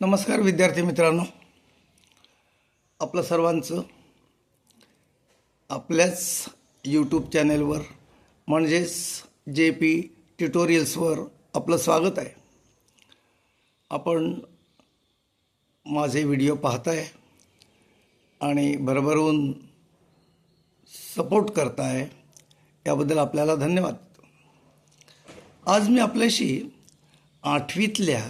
नमस्कार विद्यार्थी मित्रांनो. आपलं सर्वांचं आपल्याच यूट्यूब चॅनेलवर म्हणजेच जे पी ट्युटोरियल्सवर आपलं स्वागत आहे. आपण माझे व्हिडिओ पाहताय आणि भरभरून सपोर्ट करताय याबद्दल आपल्याला धन्यवाद आज मी आपल्याशी आठवीतल्या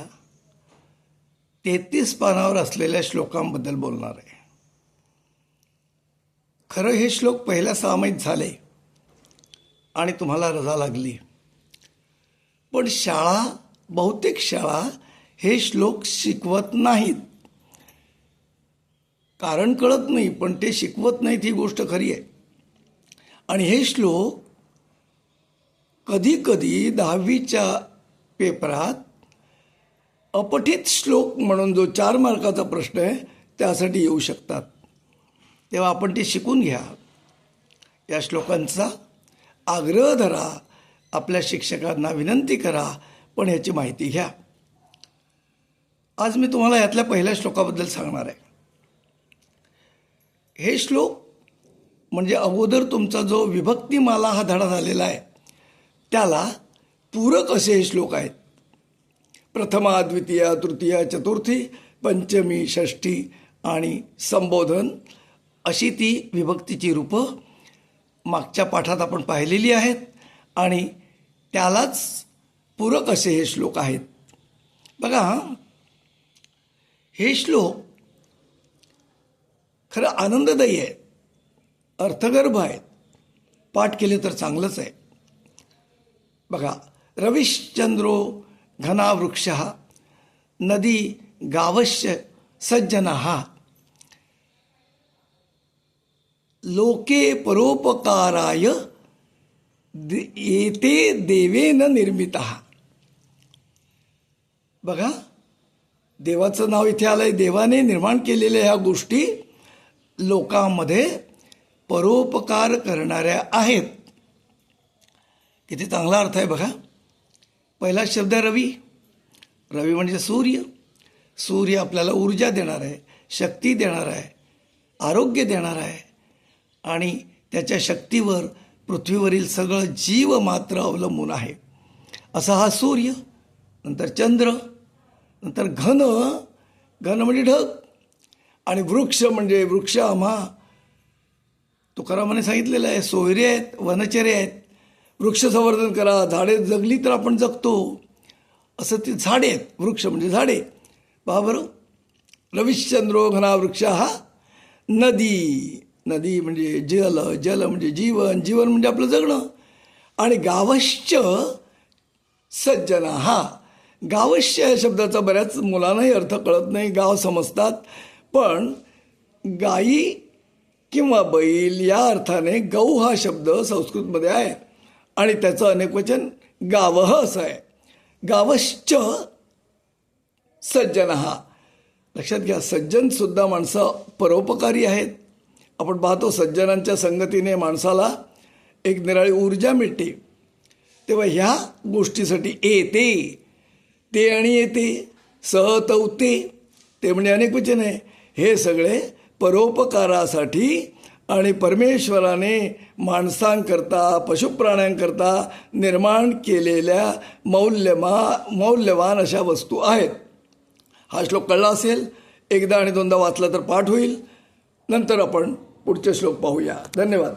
तेहतीस पानावर असलेल्या श्लोकांबद्दल बोलणार आहे. खरं हे श्लोक पहिल्या सामायिक झाले आणि तुम्हाला रजा लागली. पण शाळा बहुतेक शाळा हे श्लोक शिकवत नाहीत. कारण कळत नाही पण ते शिकवत नाहीत ही गोष्ट खरी आहे. आणि हे श्लोक कधी कधी दहावीच्या पेपरात अपठित श्लोक म्हणून जो चार मार्काचा प्रश्न आहे त्यासाठी येऊ शकतात. तेव्हा आपण ते शिकून घ्या. या श्लोकांचा आग्रह धरा आपल्या शिक्षकांना विनंती करा पण ह्याची माहिती घ्या. आज मी तुम्हाला यातल्या पहिल्या श्लोकाबद्दल सांगणार आहे. हे श्लोक म्हणजे अगोदर तुमचा जो विभक्तीमाला हा धडा झालेला आहे त्याला पूरक असे हे श्लोक आहेत. प्रथमा द्वितीय तृतीय चतुर्थी पंचमी षष्ठी आणि संबोधन अशी ती विभक्तीची रूपं मागच्या पाठात आपण पाहिलेली आहेत आणि त्यालाच पूरक असे हे श्लोक आहेत. बघा हे श्लोक खरं आनंददायी आहे अर्थगर्भ आहेत. पाठ केले तर चांगलंच आहे. बघा रविश्चंद्रो घनावृक्ष नदी गावश्य सज्जन। लोके परोपकाराय येते देवेन निर्मित। बघा देवाचं नाव इथे आलं आहे देवाने निर्माण केलेल्या ह्या गोष्टी लोकांमध्ये परोपकार करणाऱ्या आहेत. किती चांगला अर्थ आहे बघा. पहिला शब्द आहे रवी. रवी म्हणजे सूर्य. सूर्य आपल्याला ऊर्जा देणार आहे शक्ती देणार आहे आरोग्य देणार आहे. आणि त्याच्या शक्तीवर पृथ्वीवरील सगळं जीव मात्र अवलंबून आहे. असा हा सूर्य नंतर चंद्र नंतर घन. घन म्हणजे ढग. आणि वृक्ष म्हणजे वृक्ष आम्हा तुकारामाने सांगितलेलं आहे सोयरे आहेत वनचरे आहेत. वृक्ष संवर्धन करा झाडे जगली तर आपण जगतो. असं ते झाडे आहेत वृक्ष म्हणजे झाडे. पहा बरं. रविश्चंद्रो घना वृक्ष हा नदी. नदी म्हणजे जल जल म्हणजे जीवन जीवन म्हणजे आपलं जगणं. आणि गावश्च सज्जना हा. गावश्य या शब्दाचा बऱ्याच मुलांनाही अर्थ कळत नाही गाव समजतात. पण गाई किंवा बैल या अर्थाने गौ हा शब्द संस्कृतमध्ये आहे. आणि त्याचं अनेकवचन गावह असं आहे. गावश्च सज्जन. हा लक्षात घ्या सज्जनसुद्धा माणसं परोपकारी आहेत. आपण पाहतो सज्जनांच्या संगतीने माणसाला एक निराळी ऊर्जा मिळते. तेव्हा ह्या गोष्टीसाठी येते ते आणि येते सहतवते ते म्हणजे अनेक वचन आहे. हे सगळे परोपकारासाठी आणि परमेश्वराने माणसांकरता पशुप्राण्यांकरता निर्माण केलेल्या मौल्यमा मौल्यवान अशा वस्तू आहेत. हा श्लोक कळला असेल एकदा आणि दोनदा वाचला तर पाठ होईल. नंतर आपण पुढचे श्लोक पाहूया. धन्यवाद.